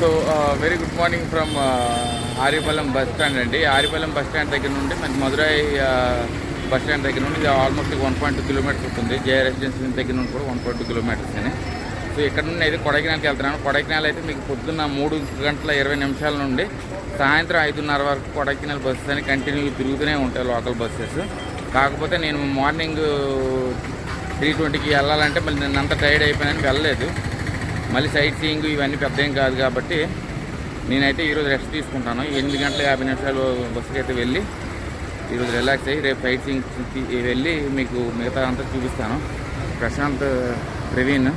So very good morning from Aripallam bus stand అండి. Aripallam bus stand దగ్గర నుండి మనకి మధురై uh, బస్ స్టాండ్ దగ్గర నుండి almost one point two kilometres ఉంటుంది. జే రెసిడెన్సీ దగ్గర నుండి కూడా వన్ పాయింట్ టూ కిలోమీటర్స్ అని. సో ఇక్కడ నుండి అయితే కొడైకెనాల్కి వెళ్తున్నాను. కొడైకెనాల్ అయితే మీకు పొద్దున్న మూడు గంటల ఇరవై నిమిషాల నుండి సాయంత్రం ఐదున్నర వరకు కొడైకెనాల్ బస్సెస్ అని కంటిన్యూ తిరుగుతూనే ఉంటాయి లోకల్ బస్సెస్ కాకపోతే నేను మార్నింగ్ త్రీ ట్వంటీకి వెళ్ళాలంటే మళ్ళీ నేను అంత టైర్డ్ అయిపోయానని వెళ్ళలేదు. మళ్ళీ సైట్ సీయింగ్ ఇవన్నీ పెద్ద ఏం కాదు కాబట్టి నేనైతే ఈరోజు రెస్ట్ తీసుకుంటాను. ఎనిమిది గంటల యాభై నిమిషాలు బస్సుకి అయితే వెళ్ళి ఈరోజు రిలాక్స్ అయ్యి రేపు సైట్ సీయింగ్ వెళ్ళి మీకు మిగతా అంతా చూపిస్తాను. ప్రశాంత్ ప్రవీణ్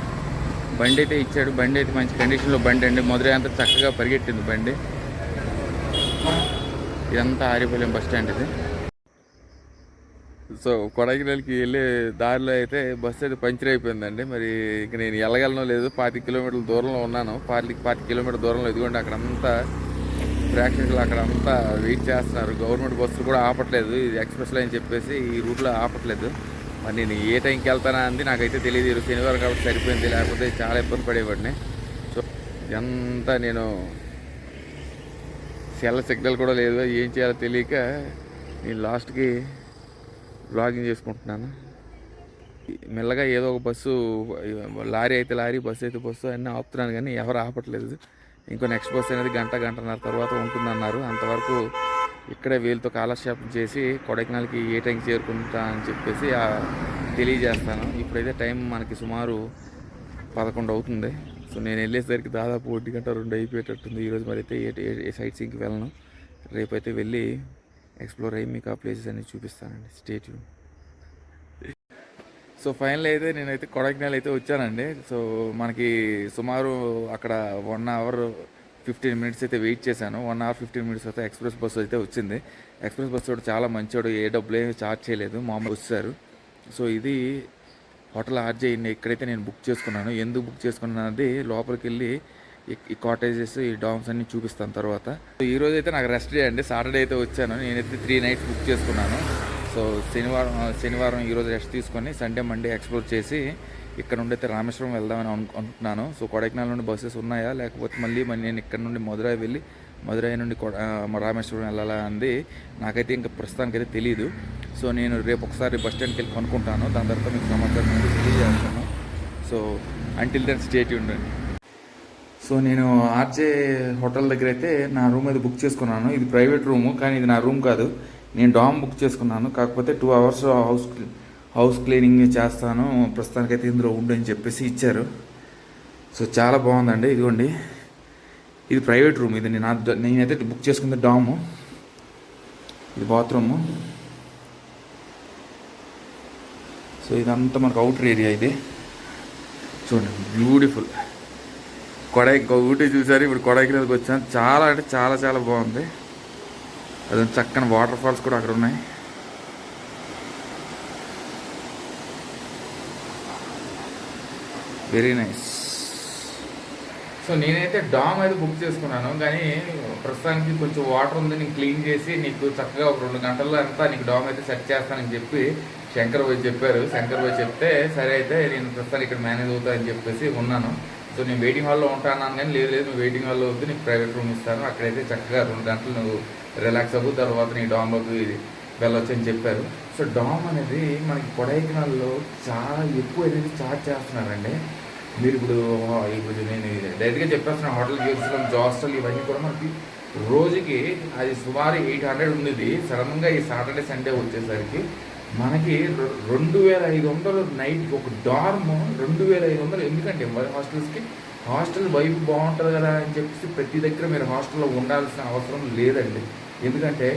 బండి అయితే ఇచ్చాడు. బండి అయితే మంచి కండిషన్లో బండి అండి. మధురై అంతా చక్కగా పరిగెట్టింది బండి. ఇదంతా ఆరిపోలేం బస్ స్టాండ్ ఇది. సో కొడైకెనాల్కి వెళ్ళే దారిలో అయితే బస్సు అయితే పంచర్ అయిపోయిందండి. మరి ఇక నేను వెళ్ళగలను లేదు. పాతి కిలోమీటర్ల దూరంలో ఉన్నాను. పాతి పాతి కిలోమీటర్ దూరంలో ఇదిగోండి అక్కడంతా ప్రేక్షకులు అక్కడ అంతా వెయిట్ చేస్తున్నారు. గవర్నమెంట్ బస్సులు కూడా ఆపట్లేదు. ఇది ఎక్స్ప్రెస్ లైన్ చెప్పేసి ఈ రూట్లో ఆపట్లేదు. మరి నేను ఏ టైంకి వెళ్తానా అంది నాకైతే తెలియదు. ఈరోజు శనివారం కాబట్టి సరిపోయింది. లేకపోతే చాలా ఇబ్బంది పడేవాడిని. సో ఎంత నేను సెల్ సిగ్నల్ కూడా లేదు. ఏం చేయాలో తెలియక నేను లాస్ట్కి బ్లాగింగ్ చేసుకుంటున్నాను. మెల్లగా ఏదో ఒక బస్సు లారీ అయితే లారీ బస్సు అయితే బస్సు అన్నీ ఆపుతున్నాను కానీ ఎవరు ఆపట్లేదు. ఇంకో నెక్స్ట్ బస్సు అనేది గంట గంటన్నర తర్వాత ఉంటుందన్నారు. అంతవరకు ఇక్కడే వీళ్ళతో కాలక్షేపం చేసి కొడైకెనాల్కి ఏ టైంకి చేరుకుంటా అని చెప్పేసి తెలియజేస్తాను. ఇప్పుడైతే టైం మనకి సుమారు పదకొండు అవుతుంది. సో నేను వెళ్ళేసరికి దాదాపు ఒంటి గంట రెండు అయిపోయేటట్టుంది. ఈరోజు మరి అయితే ఏ సైట్ సింగ్కి వెళ్ళను. రేపైతే వెళ్ళి ఎక్స్ప్లోర్ అయ్యి మీకు ఆ ప్లేసెస్ అన్ని చూపిస్తానండి. స్టేట్ సో ఫైనల్ అయితే నేనైతే కొడైకెనాల్ అయితే వచ్చానండి. సో మనకి సుమారు అక్కడ వన్ అవర్ ఫిఫ్టీన్ మినిట్స్ అయితే వెయిట్ చేశాను. వన్ అవర్ ఫిఫ్టీన్ మినిట్స్ అయితే ఎక్స్ప్రెస్ బస్సు అయితే వచ్చింది. ఎక్స్ప్రెస్ బస్సు కూడా చాలా మంచివాడు ఏ డబ్బులు ఏమి చార్జ్ చేయలేదు. మామూలు వచ్చారు. సో ఇది హోటల్ ఆర్జే ఇక్కడైతే నేను బుక్ చేసుకున్నాను ఎందుకు బుక్ చేసుకున్నది లోపలికి వెళ్ళి ఈ- కాటేజెస్ ఈ డామ్స్ అన్ని చూపిస్తాను తర్వాత. సో ఈరోజు అయితే నాకు రెస్ట్ డే అండి. సాటర్డే అయితే వచ్చాను. నేనైతే త్రీ నైట్స్ బుక్ చేసుకున్నాను. సో శనివారం శనివారం ఈరోజు రెస్ట్ తీసుకొని సండే మండే ఎక్స్ప్లోర్ చేసి ఇక్కడ నుండి అయితే రామేశ్వరం వెళ్దామని అనుకుంటున్నాను. సో కొడైకెనాల్ నుండి బస్సెస్ ఉన్నాయా? లేకపోతే మళ్ళీ నేను ఇక్కడ నుండి మధురై వెళ్ళి మధురై నుండి కొడ- రామేశ్వరం వెళ్ళాలా అంది నాకైతే ఇంకా ప్రస్తుతానికైతే తెలియదు సో నేను రేపు ఒకసారి బస్ స్టాండ్కి వెళ్ళి కొనుక్కుంటాను. దాని తర్వాత మీకు సమాచారం తెలియజేస్తాను. సో అంటిల్ దెన్ స్టేట్ ఉండండి సో నేను ఆర్జే హోటల్ దగ్గర అయితే నా రూమ్ అయితే బుక్ చేసుకున్నాను. ఇది ప్రైవేట్ రూము కానీ ఇది నా రూమ్ కాదు. నేను డామ్ బుక్ చేసుకున్నాను. కాకపోతే two hours house house cleaning చేస్తాను. ప్రస్తుతానికైతే ఇందులో ఉండు అని చెప్పేసి ఇచ్చారు. సో చాలా బాగుందండి. ఇదిగోండి. ఇది ప్రైవేట్ రూమ్. ఇది నేను నేనైతే బుక్ చేసుకుంది డాము. ఇది బాత్రూము. సో ఇదంతా మనకు అవుటర్ ఏరియా ఇది. చూడండి. బ్యూటిఫుల్. కొడై ఊటీ చూసారు ఇప్పుడు కొడైకెళ్ళకి వచ్చాను చాలా అంటే చాలా చాలా బాగుంది. అది చక్కని వాటర్ ఫాల్స్ కూడా అక్కడ ఉన్నాయి. వెరీ నైస్ సో నేనైతే డామ్ అయితే బుక్ చేసుకున్నాను కానీ ప్రస్తుతానికి కొంచెం వాటర్ ఉంది నీకు క్లీన్ చేసి నీకు చక్కగా ఒక రెండు గంటల్లో అంతా నీకు డామ్ అయితే సెట్ చేస్తానని చెప్పి శంకర్ భాయ్ చెప్పారు. శంకర్ భాయ్ చెప్తే సరే అయితే నేను ప్రస్తుతానికి ఇక్కడ మేనేజ్ అవుతానని చెప్పేసి ఉన్నాను. సో నేను వెయిటింగ్ హాల్లో ఉంటాను కానీ లేదు లేదు నువ్వు వెయిటింగ్ హాల్లో వద్దు నీకు ప్రైవేట్ రూమ్ ఇస్తాను. అక్కడైతే చక్కగా రెండు గంటలు నువ్వు రిలాక్స్ అవ్వు తర్వాత నీ డామ్లోకి వెళ్ళొచ్చు అని చెప్పారు. సో డామ్ అనేది మనకి కొడైకెనాల్లో చాలా ఎక్కువ అనేది చార్జ్ చేస్తున్నారండి. మీరు ఇప్పుడు ఇప్పుడు నేను డైరెక్ట్గా చెప్పేస్తున్నా హోటల్ చేస్తున్నాం జాస్టల్ ఇవన్నీ కూడా మనకి రోజుకి అది సుమారు ఎయిట్ హండ్రెడ్ ఉంది సడన్గా ఈ సాటర్డే సండే వచ్చేసరికి మనకి రెండు వేల ఐదు వందలు నైట్కి ఒక డార్మ్ రెండు వేల ఐదు వందలు. ఎందుకంటే హాస్టల్స్కి హాస్టల్ వైపు బాగుంటుంది కదా అని చెప్పేసి ప్రతి దగ్గర మీరు హాస్టల్లో ఉండాల్సిన అవసరం లేదండి. ఎందుకంటే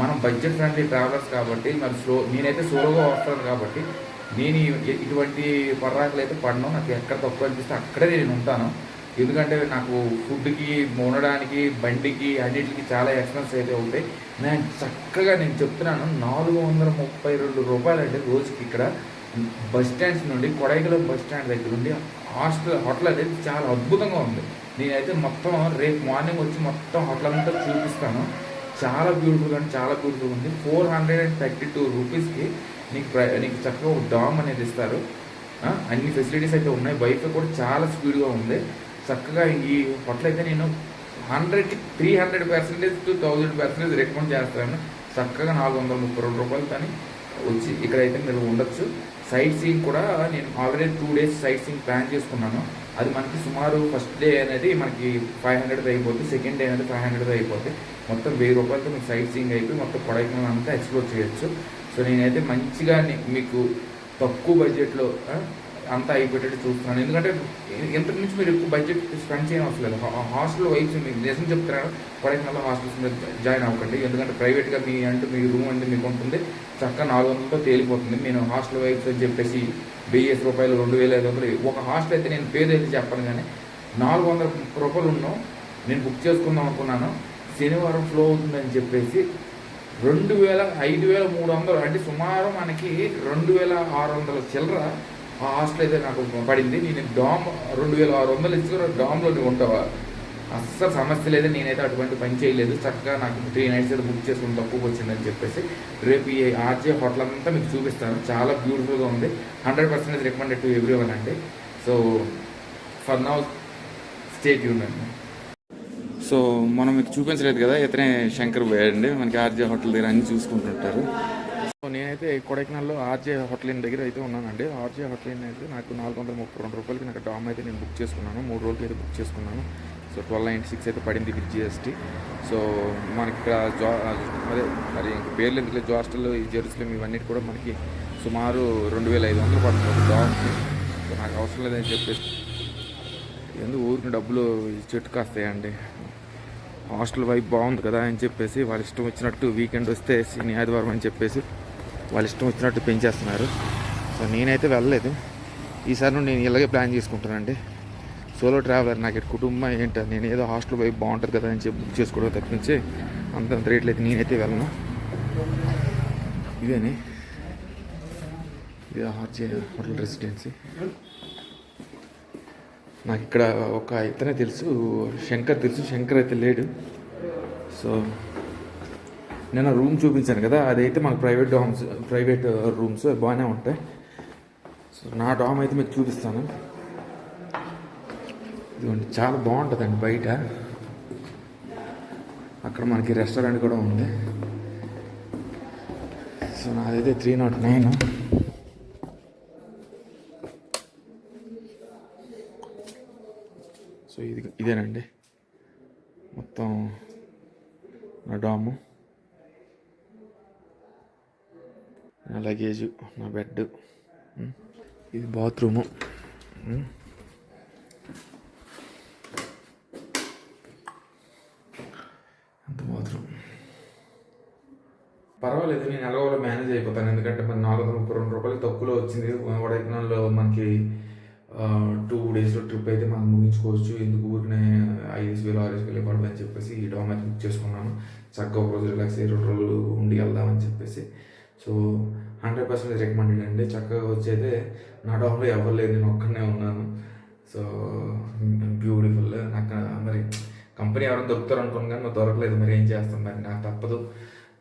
మనం బడ్జెట్ ఫ్రెండ్లీ ట్రావెలర్స్ కాబట్టి మరి స్లో నేనైతే స్లోగా వస్తాను కాబట్టి నేను ఇటువంటి పర్రాకులు అయితే పడను. నాకు ఎక్కడ తక్కువ అనిపిస్తే అక్కడే నేను ఉంటాను. ఎందుకంటే నాకు ఫుడ్కి ఉండడానికి బండికి అన్నిటికి చాలా ఎక్స్పెన్స్ అయితే ఉంటాయి. నేను చక్కగా నేను చెప్తున్నాను నాలుగు వందల ముప్పై రెండు రూపాయలు అంటే రోజుకి ఇక్కడ బస్ స్టాండ్స్ నుండి కొడైకెలం బస్ స్టాండ్ దగ్గర నుండి హాస్టల్ హోటల్ అనేది చాలా అద్భుతంగా ఉంది. నేనైతే మొత్తం రేపు మార్నింగ్ వచ్చి మొత్తం హోటల్ అంతా చూపిస్తాను. చాలా బ్యూటిఫుల్ అండ్ చాలా బ్యూటిఫుల్ ఉంది. Four hundred and thirty two రూపీస్కి నీకు ప్ర నీకు చక్కగా ఒక డామ్ అనేది ఇస్తారు. అన్ని ఫెసిలిటీస్ అయితే ఉన్నాయి. వైఫై కూడా చాలా స్పీడ్గా ఉంది. చక్కగా ఈ హోటల్ అయితే నేను హండ్రెడ్కి three hundred percentage two thousand percentage recommend చేస్తాను. చక్కగా నాలుగు వందల ముప్పై రెండు రూపాయలు కానీ వచ్చి ఇక్కడైతే మీరు ఉండొచ్చు. సైట్ సీయింగ్ కూడా నేను already two days sightseeing plan చేసుకున్నాను. అది మనకి సుమారు ఫస్ట్ డే అనేది మనకి ఫైవ్ హండ్రెడ్ అయిపోతుంది సెకండ్ డే అనేది ఫైవ్ హండ్రెడ్ అయిపోతుంది మొత్తం వెయ్యి రూపాయలతో మీకు సైట్ సీయింగ్ అయిపోయి మొత్తం కొడైకెనాల్ అంతా ఎక్స్ప్లోర్ చేయొచ్చు. సో నేనైతే మంచిగా మీకు తక్కువ బడ్జెట్లో అంతా అయిపోయేటట్టు చూస్తున్నాను. ఎందుకంటే ఇంతకు నుంచి మీరు ఎక్కువ బడ్జెట్ స్పెండ్ చేయడం అవసరం లేదు హాస్టల్ వైఫ్ మీకు నిజం చెప్తున్నాను కొడైకెనాల్లో హాస్టల్స్ మీద జాయిన్ అవ్వకండి. ఎందుకంటే ప్రైవేట్గా మీ అంటే మీ రూమ్ అంటే మీకు ఉంటుంది. చక్కగా నాలుగు వందలతో తేలిపోతుంది. నేను హాస్టల్ వైఫ్స్ అని చెప్పేసి వెయ్యి రూపాయలు రెండు వేల ఐదు వందలు ఒక హాస్టల్ అయితే నేను పేరు అయితే చెప్పను కానీ నాలుగు వందల రూపాయలు ఉన్నాం నేను బుక్ చేసుకుందాం అనుకున్నాను. శనివారం ఫ్లో అవుతుందని చెప్పేసి రెండు వేల ఐదు వేల మూడు వందలు అంటే సుమారు మనకి రెండు వేల ఆరు వందల చిల్లర ఆ హాస్టల్ అయితే నాకు పడింది. నేను డామ్ రెండు వేల ఆరు వందలు ఇచ్చి డామ్లో నువ్వు ఉంటావా? అస్సలు సమస్య లేదు. నేనైతే అటువంటి పని చేయలేదు. చక్కగా నాకు త్రీ నైట్స్ అయితే బుక్ చేసుకుని తక్కువ వచ్చిందని చెప్పేసి రేపు ఈ ఆర్జే హోటల్ అంతా మీకు చూపిస్తాను. చాలా బ్యూటిఫుల్గా ఉంది. Hundred percentage recommended to everyone అండి. సో ఫర్ నౌ స్టేట్ యూన్ సో మనం మీకు చూపించలేదు కదా? ఇతనే శంకర్ పోయాడండి మనకి ఆర్జే హోటల్ దగ్గర అన్ని చూసుకుంటుంటారు. సో నేనైతే కొడైకెనాల్లో ఆర్జే హోటల్ ఇన్ దగ్గర అయితే ఉన్నానండి. ఆర్జే హోటల్ ఇన్ అయితే నాకు నాలుగు వందల ముప్పై రెండు రూపాయలకి నాకు డామ్ అయితే నేను బుక్ చేసుకున్నాను. మూడు రోజులకి అయితే బుక్ చేసుకున్నాను. సో ట్వెల్వ్ నైంటీ సిక్స్ అయితే పడింది విత్ జిఎస్టీ. సో మనకి ఇక్కడ జా అదే మరి ఇంక పేర్లు ఎందుకు జాస్టల్ ఈ జెరూసలేం ఇవన్నీ కూడా మనకి సుమారు రెండు వేల ఐదు వందలు పడుతుంది ఒక డామ్కి. సో నాకు అవసరం లేదని చెప్పేసి ఎందుకు ఊరికి డబ్బులు చెట్టు కాస్తాయండి? హాస్టల్ వైపు బాగుంది కదా అని చెప్పేసి వాళ్ళ ఇష్టం వచ్చినట్టు వీకెండ్ వస్తే శని ఆదివారం అని చెప్పేసి వాళ్ళ ఇష్టం వచ్చినట్టు పెంచేస్తున్నారు. సో నేనైతే వెళ్ళలేదు. ఈసారి నుండి నేను ఇలాగే ప్లాన్ చేసుకుంటానండి సోలో ట్రావెలర్ నాకు ఇటు కుటుంబం ఏంటి నేను ఏదో హాస్టల్ పోయి బాగుంటుంది కదా అని చెప్పి బుక్ చేసుకోవడం తప్పించి అంత రేట్లు అయితే నేనైతే వెళ్ళను. ఇదేని. ఇది ఆర్జే హోటల్ రెసిడెన్సీ. నాకు ఇక్కడ ఒక ఇతనే తెలుసు శంకర్ తెలుసు శంకర్ అయితే లేడు. సో నేను రూమ్ చూపించాను కదా అదైతే మనకు ప్రైవేట్ డామ్స్ ప్రైవేట్ రూమ్స్ బాగానే ఉంటాయి. సో నా డామ్ అయితే మీకు చూపిస్తాను. ఇదిగోండి చాలా బాగుంటుందండి బయట. అక్కడ మనకి రెస్టారెంట్ కూడా ఉంది. సో నాదైతే త్రీ నాట్ నైన్. సో ఇది ఇదేనండి. మొత్తం నా డాము. నా లగేజ్ నా బెడ్ ఇది బాత్రూము. అంత బాత్రూమ్. పర్వాలేదు నేను ఎలాగోలా మేనేజ్ అయిపోతాను. ఎందుకంటే మరి నాలుగు వందల ముప్పై రెండు రూపాయలు తక్కువలో వచ్చింది. వడైకనాల్లో మనకి టూ డేస్లో ట్రిప్ అయితే మనం ముగించుకోవచ్చు. ఎందుకు ఊరినే ఐదు వేలు ఆరు వేలు ఇవ్వడం అని చెప్పేసి ఈ డామ్ అయితే బుక్ చేసుకున్నాను. చక్కగా ఒక రోజు రిలాక్స్ అయ్యి రెండు రోజులు ఉండి వెళ్దామని చెప్పేసి. సో హండ్రెడ్ పర్సెంట్ రికమెండెడ్ అండి. చక్కగా వచ్చైతే నా టౌన్లో ఎవరు లేదు నేను ఒక్కనే ఉన్నాను. So beautiful. నాకు మరి కంపెనీ ఎవరైనా దొరుకుతారు అనుకున్నాను కానీ నాకు దొరకలేదు. మరి ఏం చేస్తాం? మరి నాకు తప్పదు.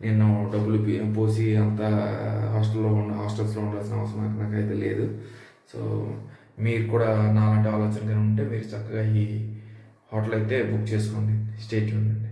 నేను డబ్బులు పోసి అంత హాస్టల్లో ఉన్న హాస్టల్స్లో ఉండాల్సిన అవసరం నాకు నాకైతే లేదు. సో మీరు కూడా నాలాంటి ఆలోచన కానీ ఉంటే మీరు చక్కగా ఈ హోటల్ అయితే బుక్ చేసుకోండి. స్టేట్ ఉండండి